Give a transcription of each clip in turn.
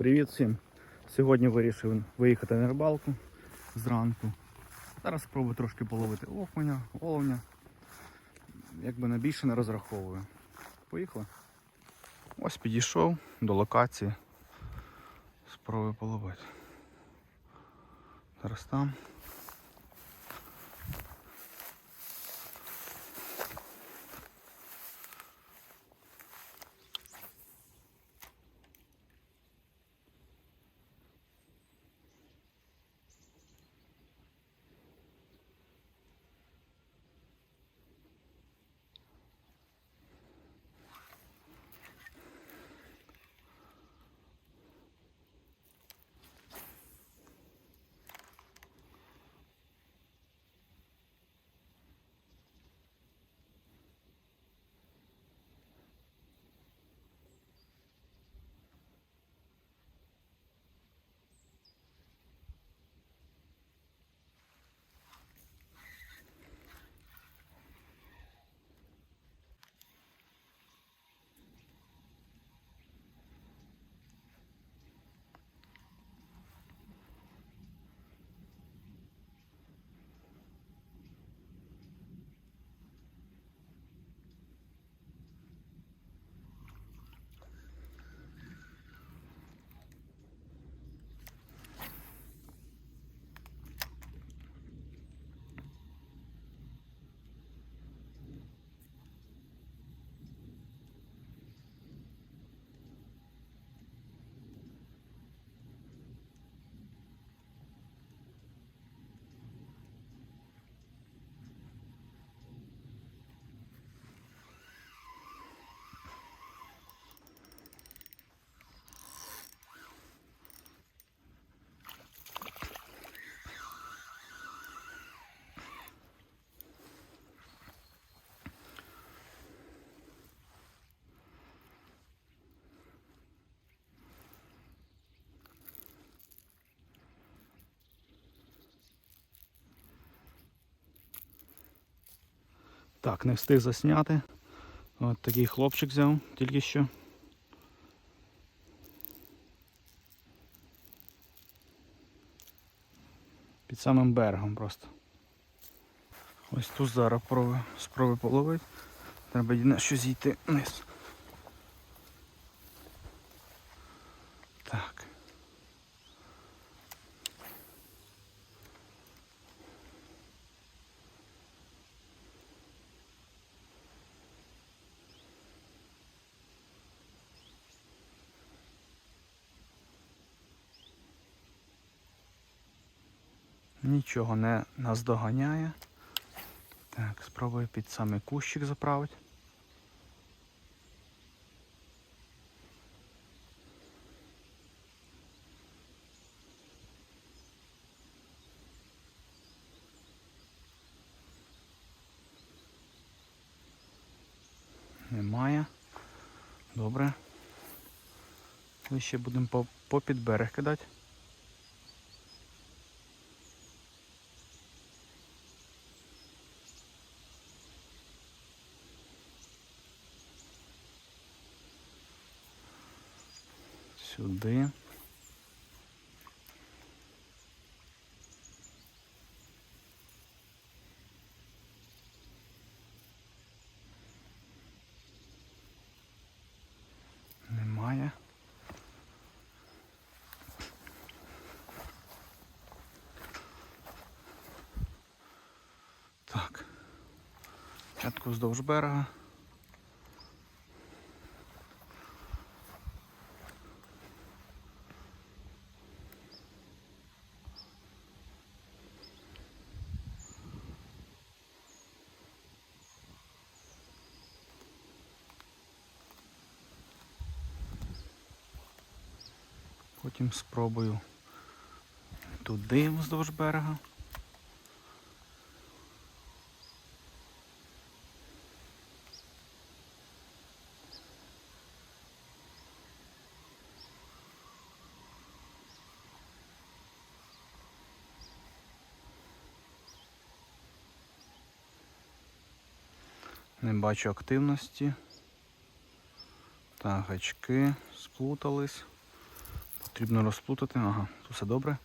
Привіт всім! Сьогодні вирішив виїхати на рибалку зранку. Зараз спробую трошки половити окуня, оловня. Якби на більше не розраховую. Поїхали. Ось підійшов до локації. Спробую половити. Зараз там. Так, не встиг засняти. От такий хлопчик взяв тільки що. Під самим берегом просто. Ось тут зараз спробую, спробую половити. Треба єдине що зійти вниз. Так. Нічого не наздоганяє. Так, спробую під самий кущик заправити. Немає. Добре. Ми ще будемо по, по під берег кидати. Сюди. Немає. Так. Спочатку вздовж берега. Спробую туди вздовж берега. Не бачу активності. Так, гачки сплутались. Потрібно розплутати. Ага, тут все добре.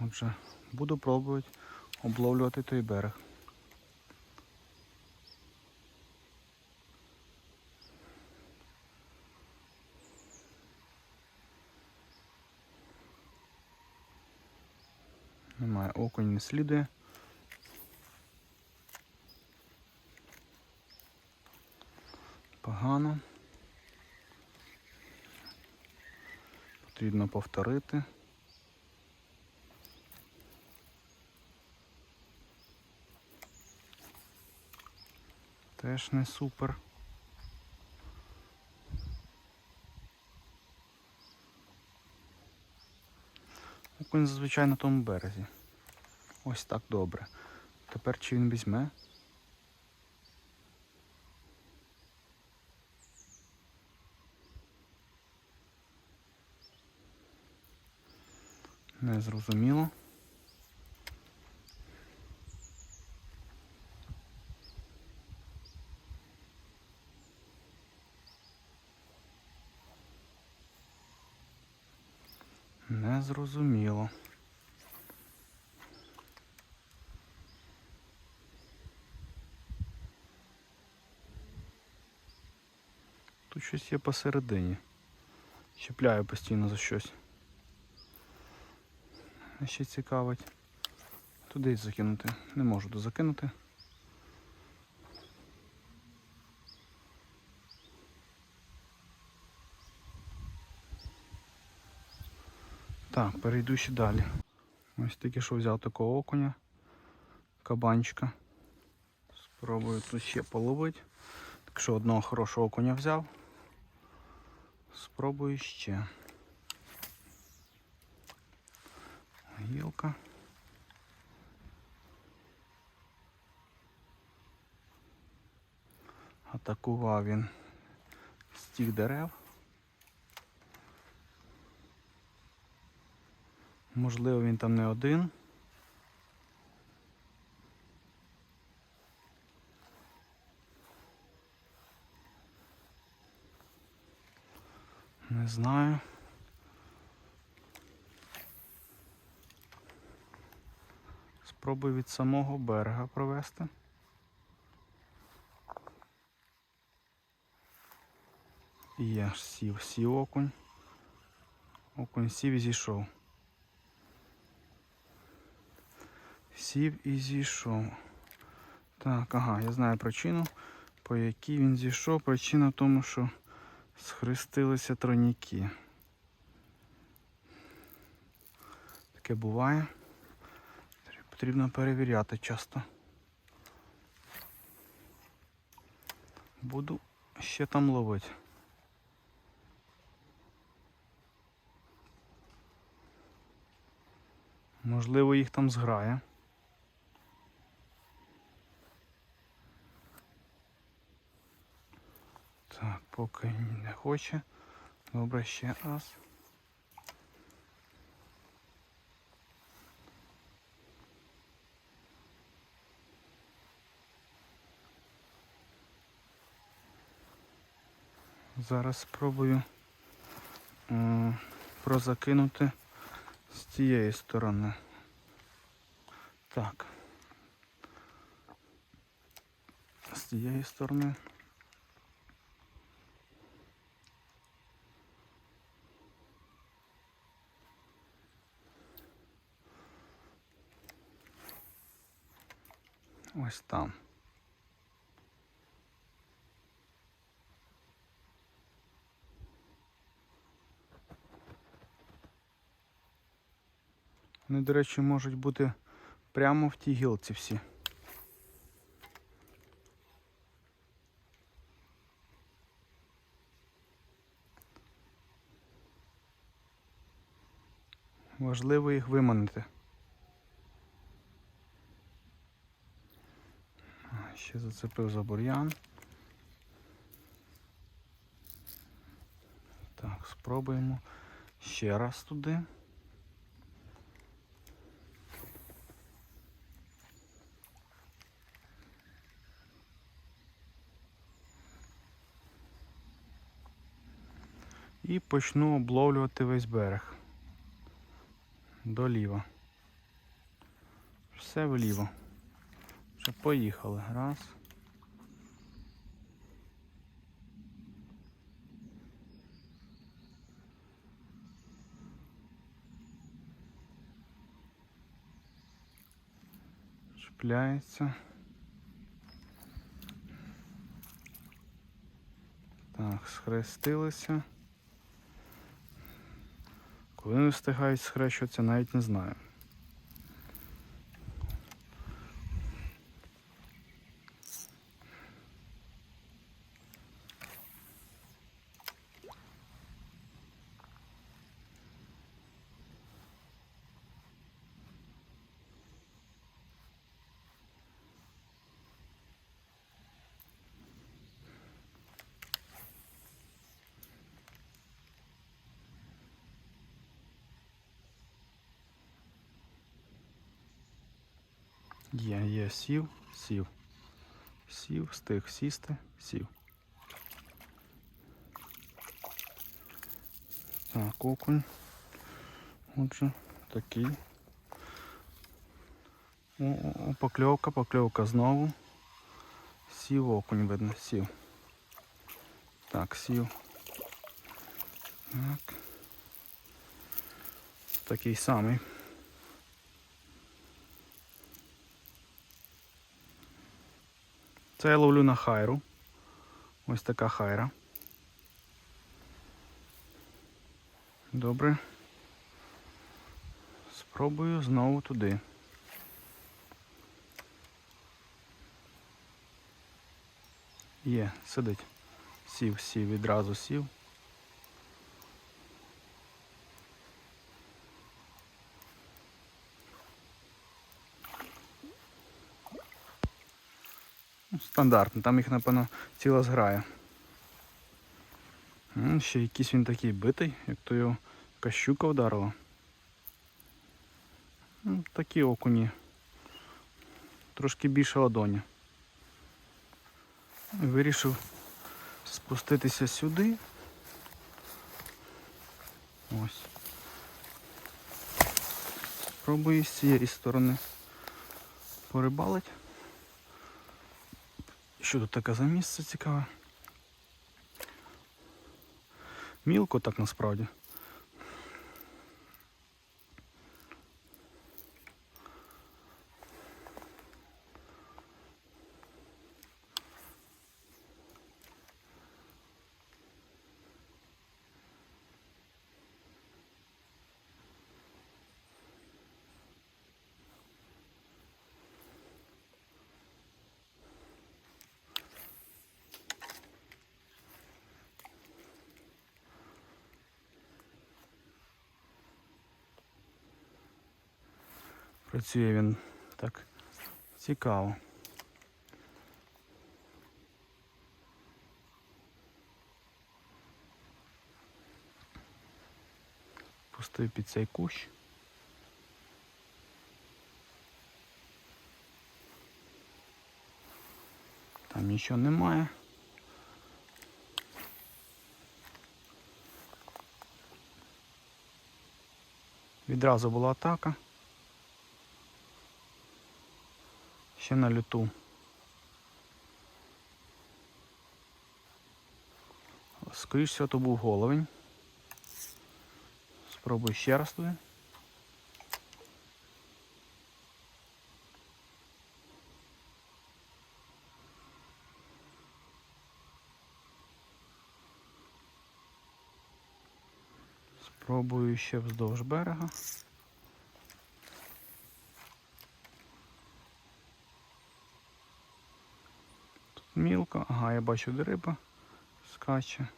Отже, буду пробувати обловлювати той берег. Немає окунь не слідує. Погано. Потрібно повторити. Теж не супер. Окунь зазвичай на тому березі. Ось так добре. Тепер чи він візьме? Не зрозуміло. Не зрозуміло. Тут щось є посередині. Чіпляю постійно за щось. Ще цікавить. Туди закинути. Не можу дозакинути. Так, перейду ще далі. Ось тільки що взяв такого окуня, кабанчика. Спробую тут ще половити. Так що одного хорошого окуня взяв. Спробую ще. Гілка. Атакував він з тих дерев. Можливо, він там не один. Не знаю. Спробую від самого берега провести. Є сів, сів окунь. Окунь сів і зійшов. Сів і зійшов. Так, ага, я знаю причину, по якій він зійшов. Причина в тому, що схрестилися тройніки. Таке буває. Потрібно перевіряти часто. Буду ще там ловити. Можливо, їх там зграє. Так, поки не хоче. Добре, ще раз. Зараз спробую прозакинути з цієї сторони. Так. З цієї сторони. Ось там. До речі, можуть бути прямо в тій гілці всі. Важливо їх виманити. Ще зацепив за бур'ян. Так, спробуємо ще раз туди. І почну обловлювати весь берег. Доліва. Все вліво. Вже поїхали. Раз. Чіпляється. Так, схрестилися. Коли не встигають схрещуватися, навіть не знаю. Є, є, сів, сів. Сів, встиг сісти, сів. Так, окунь. Отже, такий. О, о, покльовка, покльовка знову. Сів окунь, видно, сів. Так, сів. Так. Такий самий. Це я ловлю на хайру. Ось така хайра. Добре. Спробую знову туди. Є, сидить. Сів, сів, відразу сів. Ну, Стандартно, там їх, напевно, ціла зграя. Ще якийсь він такий битий, як то його якась щука вдарила. Такі окуні. Трошки більше ладоні. Вирішив спуститися сюди. Ось. Спробую з цієї сторони порибалить. Що тут таке за місце цікаве? Мілко так насправді. Працює він так цікаво. Пустив під цей кущ. Там нічого немає. Відразу була атака. Ще на люту. Скоріше всього, то був головень. Спробую ще раз туди. Спробую ще вздовж берега. Мілко, ага, я бачу, де риба скаче.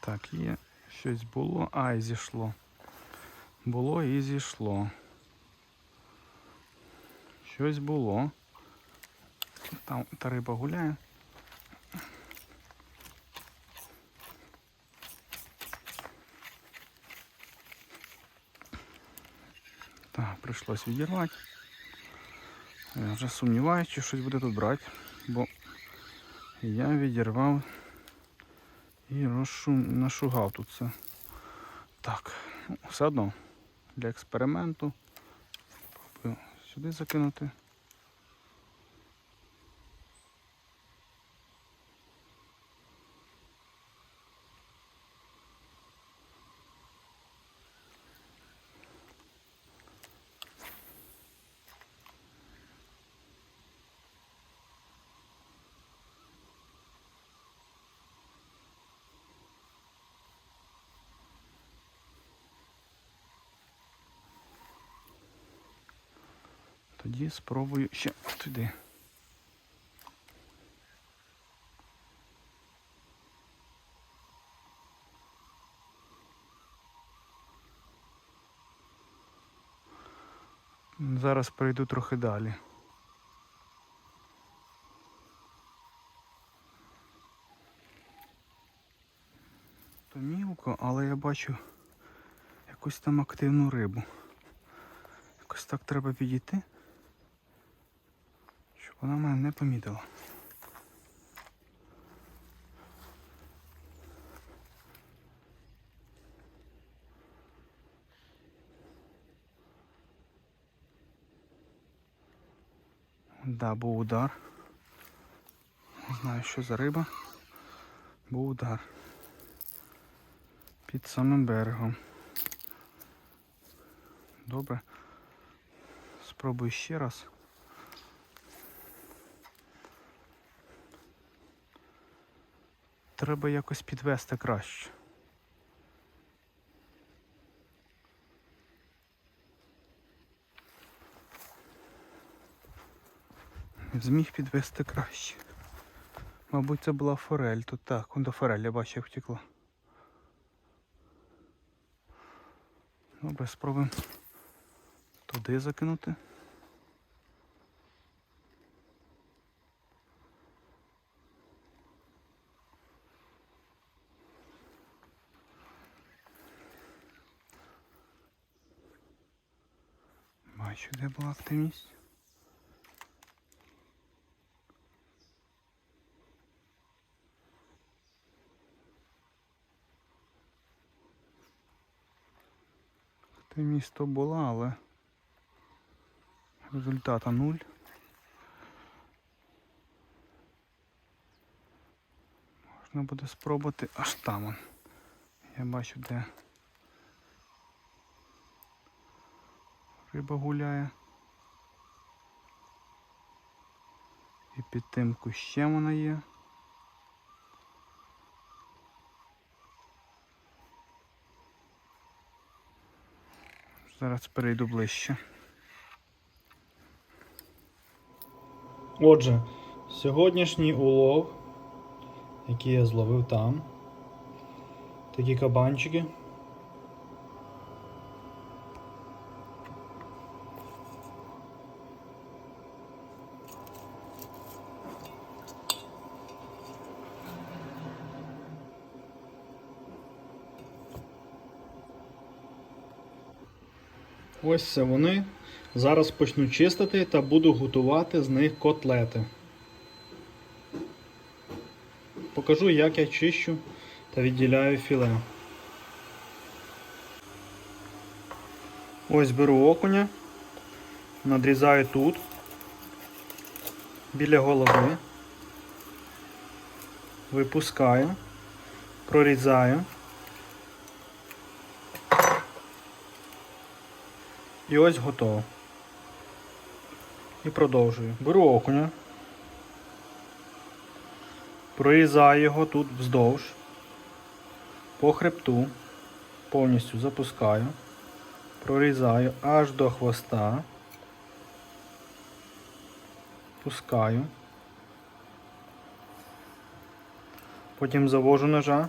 Так, є, щось було, а і зійшло. Було і зійшло. Щось було. Там та риба гуляє. Так, прийшлось відірвати. Я вже сумніваюся, чи щось буде тут брати, бо я відірвав і розшу... нашугав тут все. Так, ну, все одно для експерименту. Попробую сюди закинути. Тоді спробую ще туди. Зараз пройду трохи далі. То мілко, але я бачу якусь там активну рибу. Якось так треба підійти, вона мене не помітила. Да, був удар. Не знаю, що за риба. Був удар. Під самим берегом. Добре. Спробую ще раз. Треба якось підвести краще. Зміг підвести краще. Мабуть, це була форель. Тут так, он до я бачу, як втекла. Добре, спробуємо туди закинути. Бачу, де була активність. Активність була, але результата нуль. Можна буде спробувати аж там. Я бачу, де риба гуляє. І під тим кущем вона є. Зараз перейду ближче. Отже, сьогоднішній улов, який я зловив там. Такі кабанчики. Ось це вони. Зараз почну чистити та буду готувати з них котлети. Покажу, як я чищу та відділяю філе. Ось беру окуня, надрізаю тут, біля голови, випускаю, прорізаю. І ось готово. І продовжую. Беру окуня, прорізаю його тут вздовж, по хребту, повністю запускаю, прорізаю аж до хвоста, пускаю, потім завожу ножа.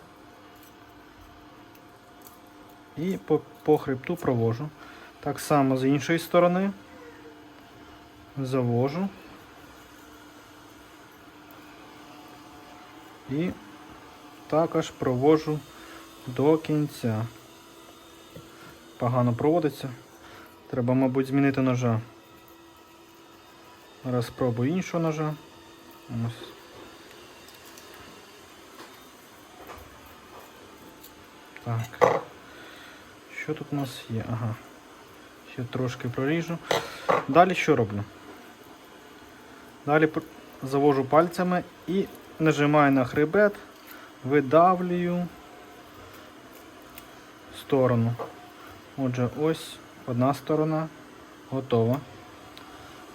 І по, по хребту провожу. Так само з іншої сторони завожу і також провожу до кінця. Погано проводиться, Треба, мабуть, змінити ножа. Зараз спробую іншого ножа. Ось. Так. Що тут у нас є? Ага. Ще трошки проріжу. Далі що роблю? Далі завожу пальцями і нажимаю на хребет, видавлюю сторону. Отже, ось одна сторона готова.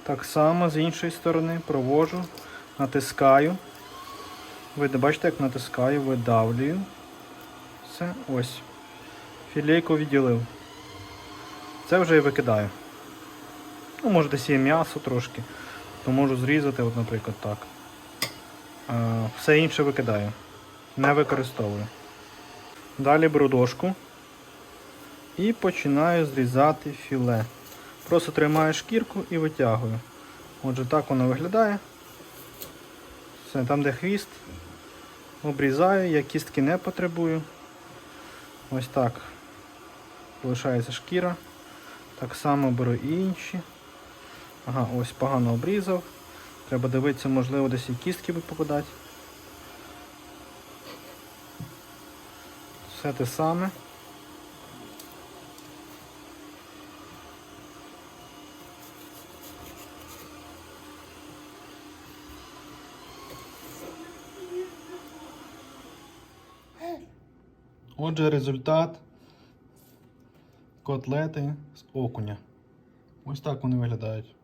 Так само з іншої сторони провожу, натискаю. Ви бачите, як натискаю, видавлюю. Все, ось. Філейку відділив. Це вже і викидаю. Ну, може десь є м'ясо трошки, то можу зрізати, от, наприклад, так. Все інше викидаю. Не використовую. Далі беру і починаю зрізати філе. Просто тримаю шкірку і витягую. Отже, так воно виглядає. Все, там де хвіст, обрізаю, я кістки не потребую. Ось так. Залишається шкіра. Так само беру і інші. Ага, ось погано обрізав. Треба дивитися, можливо, десь і кістки попадати. Все те саме. Отже, результат котлети з окуня. Ось так вони виглядають.